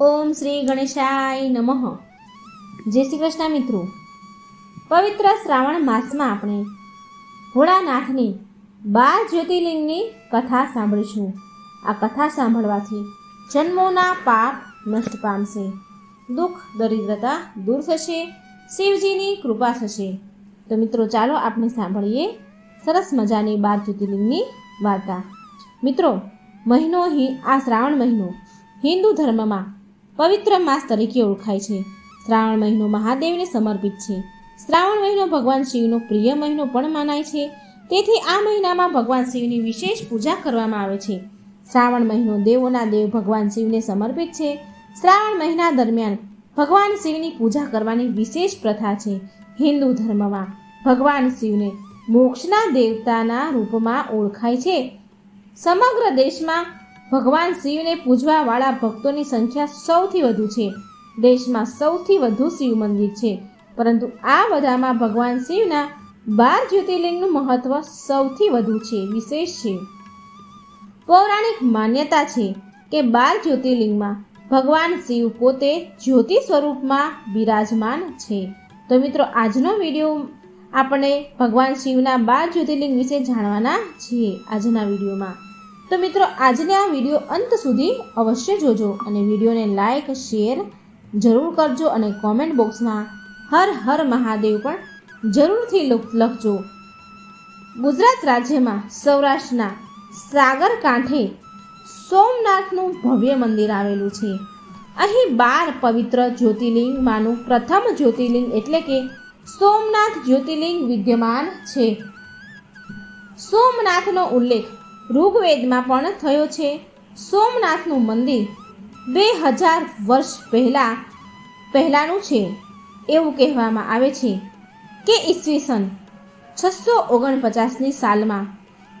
ઓમ શ્રી ગણેશાય નમઃ. જય શ્રી કૃષ્ણ મિત્રો. પવિત્ર શ્રાવણ માસમાં આપણે ભોળાનાથની બાર જ્યોતિર્લિંગની કથા સાંભળીશું. આ કથા સાંભળવાથી જન્મોના પાપ નષ્ટ પામશે, દુઃખ, દરિદ્રતા દૂર થશે, શિવજીની કૃપા થશે. તો મિત્રો, ચાલો આપણે સાંભળીએ સરસ મજાની બાર જ્યોતિર્લિંગની વાર્તા. મિત્રો, મહિનો હિ, આ શ્રાવણ મહિનો હિન્દુ ધર્મમાં પવિત્ર માસ તરીકે ઓળખાય છે. શ્રાવણ મહિનો મહાદેવને સમર્પિત છે. શ્રાવણ મહિનો ભગવાન શિવનો પ્રિય મહિનો પણ મનાય છે. તેથી આ મહિનામાં ભગવાન શિવની વિશેષ પૂજા કરવામાં આવે છે. શ્રાવણ મહિનો દેવોના દેવ ભગવાન શિવને સમર્પિત છે. શ્રાવણ મહિના દરમિયાન ભગવાન શિવની પૂજા કરવાની વિશેષ પ્રથા છે. હિન્દુ ધર્મમાં ભગવાન શિવને મોક્ષના દેવતાના રૂપમાં ઓળખાય છે. સમગ્ર દેશમાં ભગવાન શિવને પૂજવાવાળા ભક્તોની સંખ્યા સૌથી વધુ છે. દેશમાં સૌથી વધુ શિવ મંદિર છે. પરંતુ આ બધામાં ભગવાન શિવના બાર જ્યોતિર્લિંગનું મહત્વ સૌથી વધુ છે, વિશેષ છે. પૌરાણિક માન્યતા છે કે બાર જ્યોતિર્લિંગમાં ભગવાન શિવ પોતે જ્યોતિ સ્વરૂપમાં બિરાજમાન છે. તો મિત્રો, આજનો વીડિયો આપણે ભગવાન શિવના બાર જ્યોતિર્લિંગ વિશે જાણવાના છીએ આજના વિડીયોમાં. તો મિત્રો, આજને આ વીડિયો અંત સુધી અવશ્ય જોજો અને વિડીયોને લાઈક શેર જરૂર કરજો અને કોમેન્ટ બોક્સમાં હર હર મહાદેવ પણ જરૂરથી લખ- લખજો. ગુજરાત રાજ્યમાં સૌરાષ્ટ્રના સાગર કાંઠે સોમનાથનું ભવ્ય મંદિર આવેલું છે. અહીં બાર પવિત્ર જ્યોતિર્લિંગમાંનું પ્રથમ જ્યોતિર્લિંગ એટલે કે સોમનાથ જ્યોતિર્લિંગ વિદ્યમાન છે. સોમનાથનો ઉલ્લેખ ઋગ્વેદમાં પણ થયો છે. સોમનાથનું મંદિર બે હજાર વર્ષ પહેલાં, પહેલાંનું છે. એવું કહેવામાં આવે છે કે ઈસવીસન છસો ઓગણપચાસની સાલમાં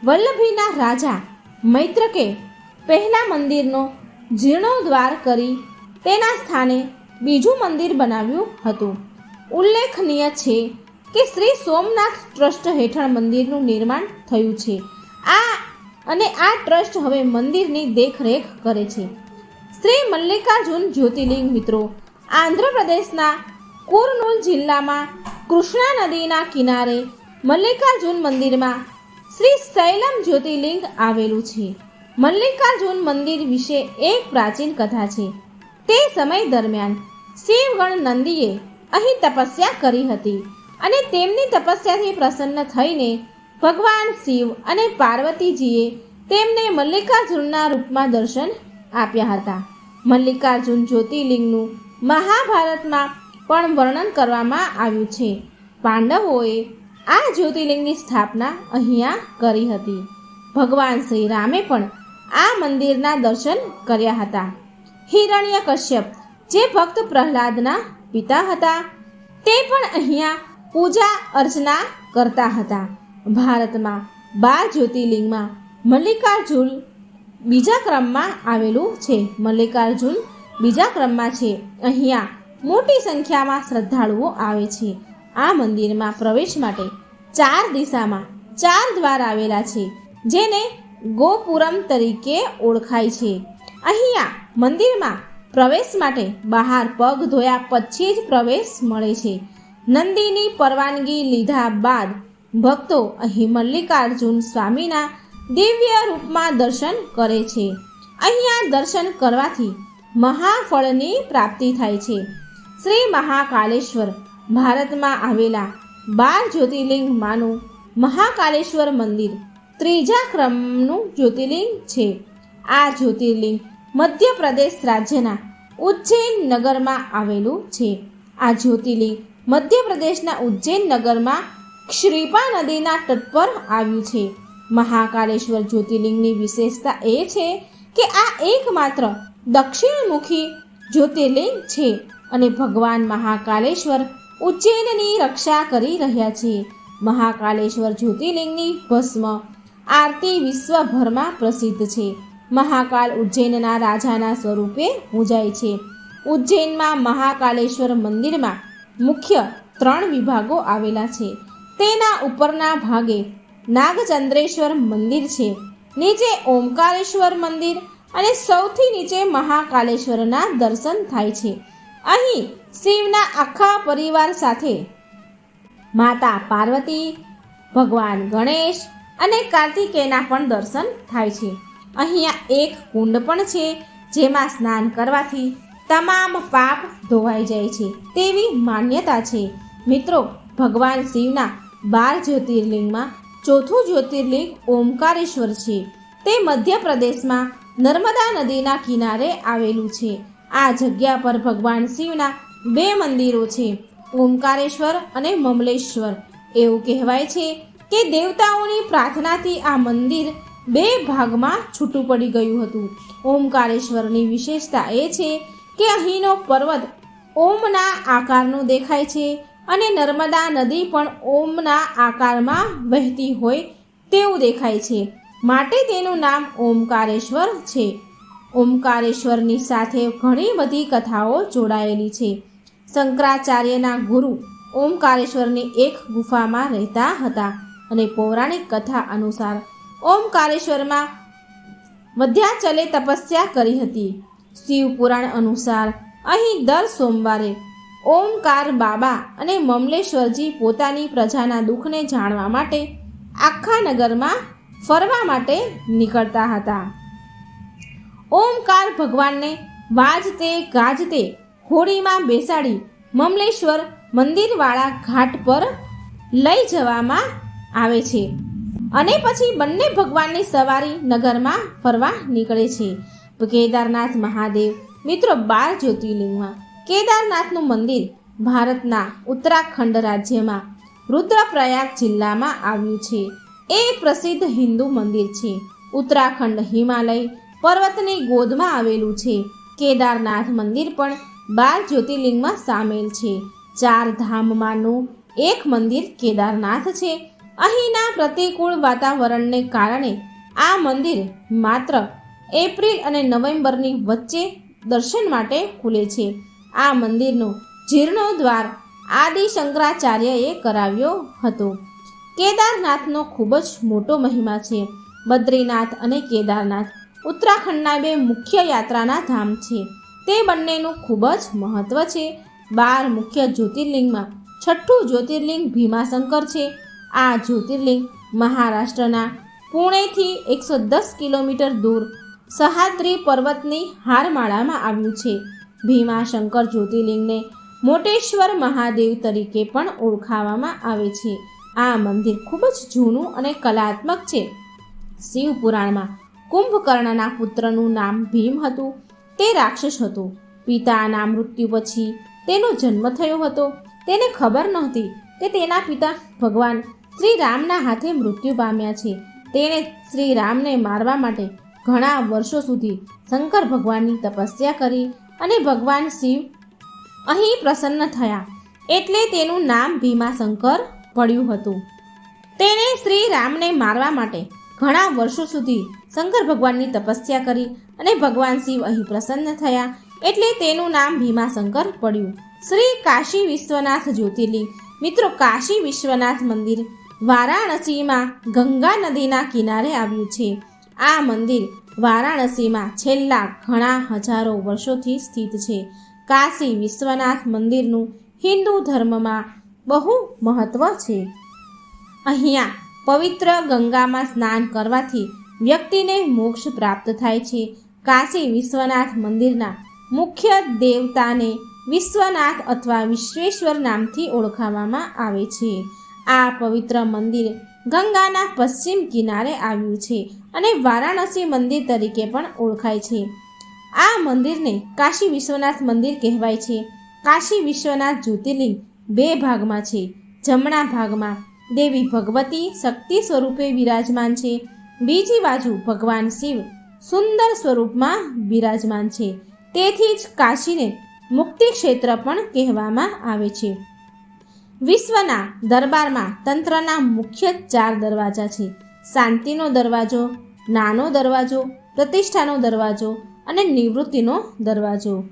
વલ્લભીના રાજા મૈત્રકે પહેલા મંદિરનો જીર્ણોદ્વાર કરી તેના સ્થાને બીજું મંદિર બનાવ્યું હતું. ઉલ્લેખનીય છે કે શ્રી સોમનાથ ટ્રસ્ટ હેઠળ મંદિરનું નિર્માણ થયું છે. આ અને આ ટ્રસ્ટ હવે મંદિરની દેખરેખ કરે છે. શ્રી મલ્લિકાર્જુન જ્યોતિર્લિંગ મિત્રો, આંધ્રપ્રદેશના કુરનૂલ જિલ્લામાં કૃષ્ણા નદીના કિનારે મલ્લિકાર્જુન મંદિરમાં શ્રી શૈલમ જ્યોતિર્લિંગ આવેલું છે. મલ્લિકાર્જુન મંદિર વિશે એક પ્રાચીન કથા છે. તે સમય દરમિયાન શિવગણ નંદીએ અહીં તપસ્યા કરી હતી અને તેમની તપસ્યાથી પ્રસન્ન થઈને ભગવાન શિવ અને પાર્વતીજીએ તેમને મલ્લિકાર્જુનના રૂપમાં દર્શન આપ્યા હતા. મલ્લિકાર્જુન જ્યોતિર્લિંગનું મહાભારતમાં પણ વર્ણન કરવામાં આવ્યું છે. પાંડવોએ આ જ્યોતિર્લિંગની સ્થાપના અહીંયા કરી હતી. ભગવાન શ્રી રામે પણ આ મંદિરના દર્શન કર્યા હતા. હિરણ્ય કશ્યપ, જે ભક્ત પ્રહલાદના પિતા હતા, તે પણ અહીંયા પૂજા અર્ચના કરતા હતા. ભારતમાં બાર જ્યોતિર્લિંગમાં મલ્લિકાર્જુન બીજા ક્રમમાં આવેલું છે. મલ્લિકાર્જુન બીજા ક્રમમાં છે. અહીંયા મોટી સંખ્યામાં શ્રદ્ધાળુઓ આવે છે. આ મંદિરમાં પ્રવેશ માટે ચાર દિશામાં ચાર દ્વાર આવેલા છે, જેને ગોપુરમ તરીકે ઓળખાય છે. અહીંયા મંદિરમાં પ્રવેશ માટે બહાર પગ ધોયા પછી જ પ્રવેશ મળે છે. નંદીની પરવાનગી લીધા બાદ ભક્તો અહીં મલ્લિકાર્જુન સ્વામીના દિવ્ય રૂપમાં દર્શન કરે છે. અહીંયા દર્શન કરવાથી મહાફળની પ્રાપ્તિ થાય છે. શ્રી મહાકાલેશ્વર ભારતમાં આવેલા બાર જ્યોતિર્લિંગમાંનું મહાકાલેશ્વર મંદિર ત્રીજા ક્રમનું જ્યોતિર્લિંગ છે. આ જ્યોતિર્લિંગ મધ્યપ્રદેશ રાજ્યના ઉજ્જૈન નગરમાં આવેલું છે. આ જ્યોતિર્લિંગ મધ્યપ્રદેશના ઉજ્જૈન નગરમાં શ્રીપા નદીના તટ પર આવ્યું છે. મહાકાલેશ્વર જ્યોતિર્લિંગની વિશેષતા એ છે કે આ એકમાત્ર દક્ષિણમુખી જ્યોતિર્લિંગ છે અને ભગવાન મહાકાલેશ્વર ઉજ્જૈનની રક્ષા કરી રહ્યા છે. મહાકાલેશ્વર જ્યોતિર્લિંગની ભસ્મ આરતી વિશ્વભરમાં પ્રસિદ્ધ છે. મહાકાલ ઉજ્જૈનના રાજાના સ્વરૂપે પૂજાય છે. ઉજ્જૈનમાં મહાકાલેશ્વર મંદિરમાં મુખ્ય ત્રણ વિભાગો આવેલા છે. તેના ઉપરના ભાગે નાગચંદ્રેશ્વર મંદિર છે. નીચે ઓમકારેશ્વર મંદિર અને સૌથી નીચે મહાકાલેશ્વરના દર્શન થાય છે. અહીં શિવના આખા પરિવાર સાથે માતા પાર્વતી, ભગવાન ગણેશ અને કાર્તિકેયના પણ દર્શન થાય છે. અહીંયા એક કુંડ પણ છે, જેમાં સ્નાન કરવાથી તમામ પાપ ધોવાઈ જાય છે. તેવી માન્યતા છે. મિત્રો, ભગવાન શિવના બાર જ્યોતિર્લિંગમાં ચોથું જ્યોતિર્લિંગ ઓમકારેશ્વર છે. તે મધ્યપ્રદેશમાં નર્મદા નદીના કિનારે આવેલું છે. આ જગ્યા પર ભગવાન શિવના બે મંદિરો છે, ઓમકારેશ્વર અને મમલેશ્વર. એવું કહેવાય છે કે દેવતાઓની પ્રાર્થનાથી આ મંદિર બે ભાગમાં છૂટું પડી ગયું હતું. ઓમકારેશ્વરની વિશેષતા એ છે કે અહીંનો પર્વત ઓમના આકારનો દેખાય છે અને નર્મદા નદી પણ ઓમના આકારમાં વહેતી હોય તેવું દેખાય છે. માટે તેનું નામ ઓમકારેશ્વર છે. ઓમકારેશ્વરની સાથે ઘણી બધી કથાઓ જોડાયેલી છે. શંકરાચાર્યના ગુરુ ઓમકારેશ્વરની એક ગુફામાં રહેતા હતા અને પૌરાણિક કથા અનુસાર ઓમકારેશ્વરમાં મધ્યાચલે તપસ્યા કરી હતી. શિવ પુરાણ અનુસાર અહીં દર સોમવારે ઓમકાર બાબા અને મમલેશ્વરજી પોતાની પ્રજાના દુઃખને જાણવા માટે આખા નગરમાં ફરવા માટે નીકળતા હતા. ઓમકાર ભગવાનને વાજતે ગાજતે હોડીમાં બેસાડી મમલેશ્વર મંદિરવાળા ઘાટ પર લઈ જવામાં આવે છે અને પછી બંને ભગવાનની સવારી નગરમાં ફરવા નીકળે છે. કેદારનાથ મહાદેવ, મિત્રો બાર જ્યોતિર્લિંગમાં કેદારનાથનું મંદિર ભારતના ઉત્તરાખંડ રાજ્યમાં રુદ્રપ્રયાગ જિલ્લામાં આવ્યું છે. એ પ્રસિદ્ધ હિન્દુ મંદિર છે. ઉત્તરાખંડ હિમાલય પર્વતની ગોદમાં આવેલું છે. કેદારનાથ મંદિર પણ બાર જ્યોતિર્લિંગમાં સામેલ છે. ચાર ધામમાંનું એક મંદિર કેદારનાથ છે. અહીંના પ્રતિકૂળ વાતાવરણને કારણે આ મંદિર માત્ર એપ્રિલ અને નવેમ્બરની વચ્ચે દર્શન માટે ખુલે છે. આ મંદિરનો જીર્ણોદ્વાર આદિ શંકરાચાર્યએ કરાવ્યો હતો. કેદારનાથનો ખૂબ જ મોટો મહિમા છે. બદ્રીનાથ અને કેદારનાથ ઉત્તરાખંડના બે મુખ્ય યાત્રાના ધામ છે. તે બંનેનું ખૂબ જ મહત્ત્વ છે. બાર મુખ્ય જ્યોતિર્લિંગમાં છઠ્ઠું જ્યોતિર્લિંગ ભીમાશંકર છે. આ જ્યોતિર્લિંગ મહારાષ્ટ્રના પુણેથી એકસો દસ કિલોમીટર દૂર સહાદ્રી પર્વતની હારમાળામાં આવ્યું છે. ભીમાશંકર જ્યોતિર્લિંગને મોટેશ્વર મહાદેવ તરીકે પણ ઓળખાવામાં આવે છે. આ મંદિર ખૂબ જ જૂનું અને કલાત્મક છે. શિવ પુરાણમાં કુંભકર્ણના પુત્રનું નામ ભીમ હતું. તે રાક્ષસ હતો. પિતાના મૃત્યુ પછી તેનો જન્મ થયો હતો. તેને ખબર નહોતી કે તેના પિતા ભગવાન શ્રી રામના હાથે મૃત્યુ પામ્યા છે. તેણે શ્રી રામને મારવા માટે ઘણા વર્ષો સુધી શંકર ભગવાનની તપસ્યા કરી. અને ભગવાન શિવ અહીં પ્રસન્ન થયા. એટલે તેનું નામ ભીમાશંકર પડ્યું હતું. તેણે શ્રી રામને મારવા માટે ઘણા વર્ષો સુધી શંકર ભગવાનની તપસ્યા કરી અને ભગવાન શિવ અહીં પ્રસન્ન થયા એટલે તેનું નામ ભીમાશંકર પડ્યું. શ્રી કાશી વિશ્વનાથ જ્યોતિર્લિંગ. મિત્રો, કાશી વિશ્વનાથ મંદિર વારાણસીમાં ગંગા નદીના કિનારે આવ્યું છે. આ મંદિર વારાણસીમાં છેલ્લા ઘણા હજારો વર્ષોથી સ્થિત છે. કાશી વિશ્વનાથ મંદિરનું હિન્દુ ધર્મમાં બહુ મહત્વ છે. અહીંયા પવિત્ર ગંગામાં સ્નાન કરવાથી વ્યક્તિને મોક્ષ પ્રાપ્ત થાય છે. કાશી વિશ્વનાથ મંદિરના મુખ્ય દેવતાને વિશ્વનાથ અથવા વિશ્વેશ્વર નામથી ઓળખાવામાં આવે છે. આ પવિત્ર મંદિર ગંગાના પશ્ચિમ કિનારે આવ્યું છે અને વારાણસી મંદિર તરીકે પણ ઓળખાય છે. આ મંદિરને કાશી વિશ્વનાથ મંદિર કહેવાય છે. કાશી વિશ્વનાથ જ્યોતિર્લિંગ બે ભાગમાં છે. જમણા ભાગમાં દેવી ભગવતી શક્તિ સ્વરૂપે વિરાજમાન છે. બીજી બાજુ ભગવાન શિવ સુંદર સ્વરૂપમાં બિરાજમાન છે. તેથી જ કાશીને મુક્તિ ક્ષેત્ર પણ કહેવામાં આવે છે. વિશ્વના દરબારમાં તંત્રના મુખ્ય ચાર દરવાજા છે. શાંતિનો દરવાજો, નાનો દરવાજો, પ્રતિષ્ઠાનો દરવાજો અને નિવૃત્તિનો દરવાજો.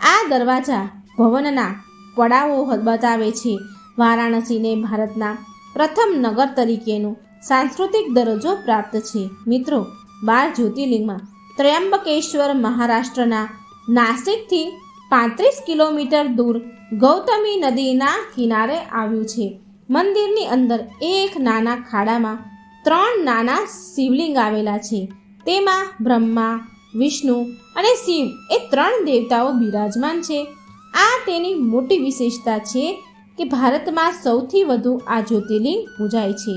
આ દરવાજા ભવનના પડાવો બતાવે છે. વારાણસીને ભારતના પ્રથમ નગર તરીકેનો સાંસ્કૃતિક દરજ્જો પ્રાપ્ત છે. મિત્રો, બાર જ્યોતિર્લિંગમાં ત્ર્યંબકેશ્વર મહારાષ્ટ્રના નાસિકથી પાંત્રીસ કિલોમીટર દૂર ગૌતમી નદીના કિનારે આવ્યું છે. મંદિરની અંદર એક નાના ખાડામાં ત્રણ નાના શિવલિંગ આવેલા છે. તેમાં બ્રહ્મા, વિષ્ણુ અને શિવ એ ત્રણ દેવતાઓ બિરાજમાન છે. આ તેની મોટી વિશેષતા છે કે ભારતમાં સૌથી વધુ આ જ્યોતિર્લિંગ પૂજાય છે.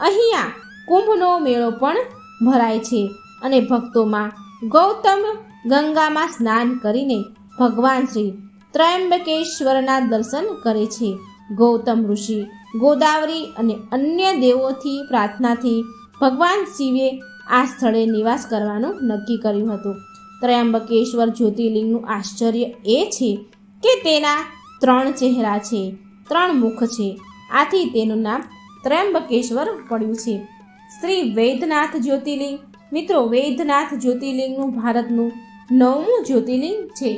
અહીંયા કુંભનો મેળો પણ ભરાય છે અને ભક્તોમાં ગૌતમ ગંગામાં સ્નાન કરીને ભગવાન શ્રી ત્રયંબકેશ્વરના દર્શન કરે છે. ગૌતમ ઋષિ ગોદાવરી અને અન્ય દેવોથી પ્રાર્થનાથી ભગવાન શિવે આ સ્થળે નિવાસ કરવાનું નક્કી કર્યું હતું. ત્રયંબકેશ્વર જ્યોતિર્લિંગનું આશ્ચર્ય એ છે કે તેના ત્રણ ચહેરા છે, ત્રણ મુખ છે. આથી તેનું નામ ત્રયંબકેશ્વર પડ્યું છે. શ્રી વૈદ્યનાથ જ્યોતિર્લિંગ મિત્રો વૈદ્યનાથ જ્યોતિર્લિંગનું ભારતનું નવમું જ્યોતિર્લિંગ છે.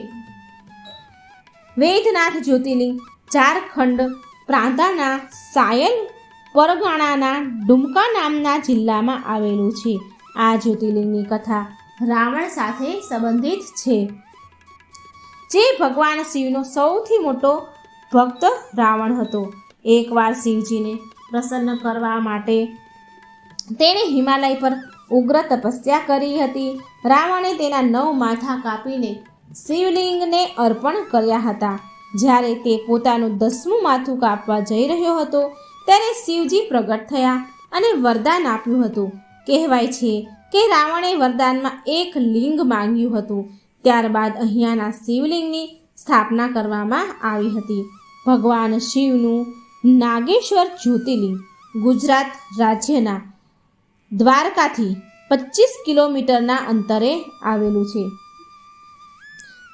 વૈદ્યનાથ જ્યોતિર્લિંગ ઝારખંડ પ્રાંતાના સાયલ પરગણાના ડુમકા નામના જિલ્લામાં આવેલું છે. આ જ્યોતિર્લિંગની કથા રાવણ સાથે સંબંધિત છે. જે ભગવાન શિવનો સૌથી મોટો ભક્ત રાવણ હતો. એકવાર શિવજીને પ્રસન્ન કરવા માટે તેણે હિમાલય પર ઉગ્ર તપસ્યા કરી હતી. રાવણે તેના નવ માથા કાપીને શિવલિંગને અર્પણ કર્યા હતા. જ્યારે તે પોતાનું દસમું માથું કાપવા જઈ રહ્યો હતો, ત્યારે શિવજી પ્રગટ થયા અને વરદાન આપ્યું હતું. કહેવાય છે કે રાવણે વરદાનમાં એક લિંગ માંગ્યું હતું. ત્યારબાદ અહીંયાના શિવલિંગની સ્થાપના કરવામાં આવી હતી. ભગવાન શિવનું નાગેશ્વર જ્યોતિર્લિંગ ગુજરાત રાજ્યના દ્વારકાથી પચીસ કિલોમીટરના અંતરે આવેલું છે.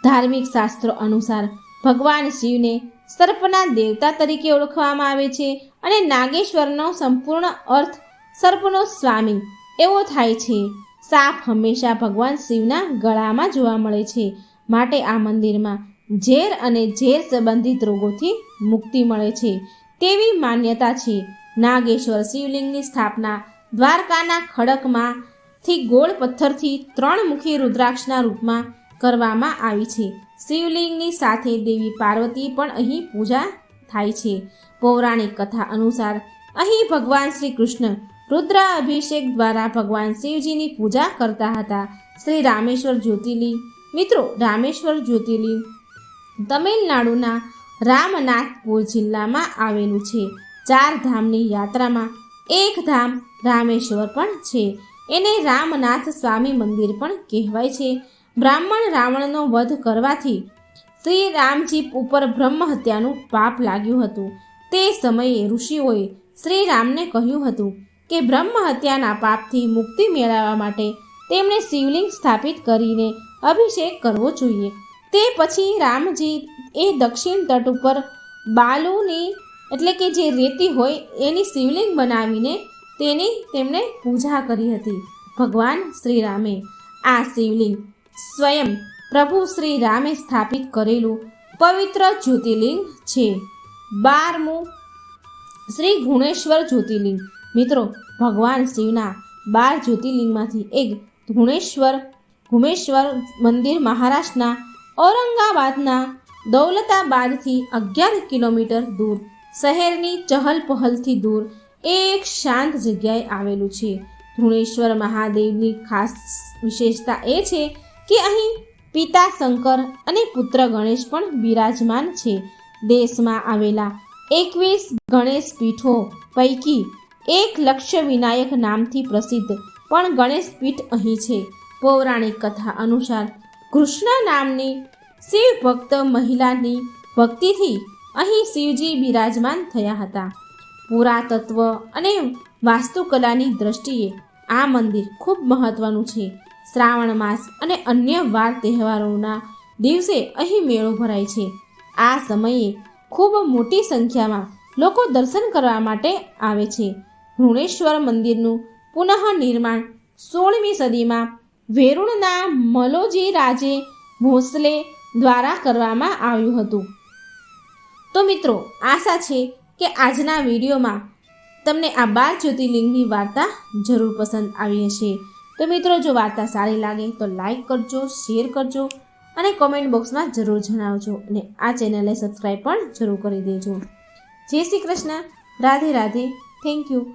ધાર્મિક શાસ્ત્રો અનુસાર ભગવાન શિવને સર્પના દેવતા તરીકે ઓળખવામાં આવે છે અને નાગેશ્વરનો સંપૂર્ણ અર્થ સર્પનો સ્વામી એવો થાય છે. સાપ હંમેશા ભગવાન શિવના ગળામાં જોવા મળે છે. માટે આ મંદિરમાં ઝેર અને ઝેર સંબંધિત રોગોથી મુક્તિ મળે છે. તેવી માન્યતા છે. નાગેશ્વર શિવલિંગની સ્થાપના દ્વારકાના ખડકમાંથી ગોળ પથ્થરથી ત્રણ મુખી રુદ્રાક્ષના રૂપમાં કરવામાં આવી છે. શિવલિંગની સાથે દેવી પાર્વતી પણ અહીં પૂજા થાય છે. પૌરાણિક કથા અનુસાર અહીં ભગવાન શ્રી કૃષ્ણ રુદ્ર અભિષેક દ્વારા ભગવાન શિવજીની પૂજા કરતા હતા. શ્રી રામેશ્વર જ્યોતિર્લિંગ. મિત્રો, રામેશ્વર જ્યોતિર્લિંગ તમિલનાડુના રામનાથપુર જિલ્લામાં આવેલું છે. ચાર ધામની યાત્રામાં એક ધામ રામેશ્વર પણ છે. એને રામનાથ સ્વામી મંદિર પણ કહેવાય છે. બ્રાહ્મણ રાવણનો વધ કરવાથી શ્રી રામજી ઉપર બ્રહ્મ હત્યાનું પાપ લાગ્યું હતું. તે સમયે ઋષિઓએ શ્રી રામને કહ્યું હતું કે બ્રહ્મ હત્યાના પાપથી મુક્તિ મેળવવા માટે તેમણે શિવલિંગ સ્થાપિત કરીને અભિષેક કરવો જોઈએ. તે પછી રામજી એ દક્ષિણ તટ ઉપર બાલુની એટલે કે જે રેતી હોય એની શિવલિંગ બનાવીને તેની તેમણે પૂજા કરી હતી. ભગવાન શ્રી રામે આ શિવલિંગ સ્વયં પ્રભુ શ્રી રામે સ્થાપિત કરેલું પવિત્ર જ્યોતિર્લિંગ છે. બારમું શ્રી ગુણેશ્વર જ્યોતિર્લિંગ. મિત્રો, ભગવાન શિવના બાર જ્યોતિર્લિંગમાંથી એક ગુણેશ્વર ગુમેશ્વર મંદિર મહારાષ્ટ્રના ઔરંગાબાદના દૌલતાબાદથી અગિયાર કિલોમીટર દૂર, શહેરની ચહલ પહલથી દૂર એક શાંત જગ્યાએ આવેલું છે. ધૃણેશ્વર મહાદેવની ખાસ વિશેષતા એ છે કે અહીં પિતા શંકર અને પુત્ર ગણેશ પણ બિરાજમાન છે. દેશમાં આવેલા એકવીસ ગણેશ પીઠો પૈકી એક લક્ષ્ય વિનાયક નામથી પ્રસિદ્ધ પણ ગણેશ પીઠ અહીં છે. પૌરાણિક કથા અનુસાર કૃષ્ણ નામની શિવ ભક્ત મહિલાની ભક્તિથી અહીં શિવજી બિરાજમાન થયા હતા. પુરાતત્વ અને વાસ્તુકલાની દ્રષ્ટિએ આ મંદિર ખૂબ મહત્વનું છે. શ્રાવણ માસ અને અન્ય વાર તહેવારોના દિવસે અહીં મેળો ભરાય છે. આ સમયે ખૂબ મોટી સંખ્યામાં લોકો દર્શન કરવા માટે આવે છે. ભુવનેશ્વર મંદિરનું પુનઃ નિર્માણ સોળમી સદીમાં વેરુણના મલોજી રાજે ભોસલે દ્વારા કરવામાં આવ્યું હતું. તો મિત્રો, આશા છે કે આજના વિડીયોમાં તમને આ બાર જ્યોતિર્લિંગની વાર્તા જરૂર પસંદ આવી હશે. તો મિત્રો, જો વાર્તા સારી લાગે તો લાઈક કરજો શેર કરજો અને કોમેન્ટ બોક્સમાં જરૂર જણાવજો અને આ ચેનલને સબસ્ક્રાઈબ પણ જરૂર કરી દેજો. જય શ્રી કૃષ્ણ. રાધે રાધે. Thank you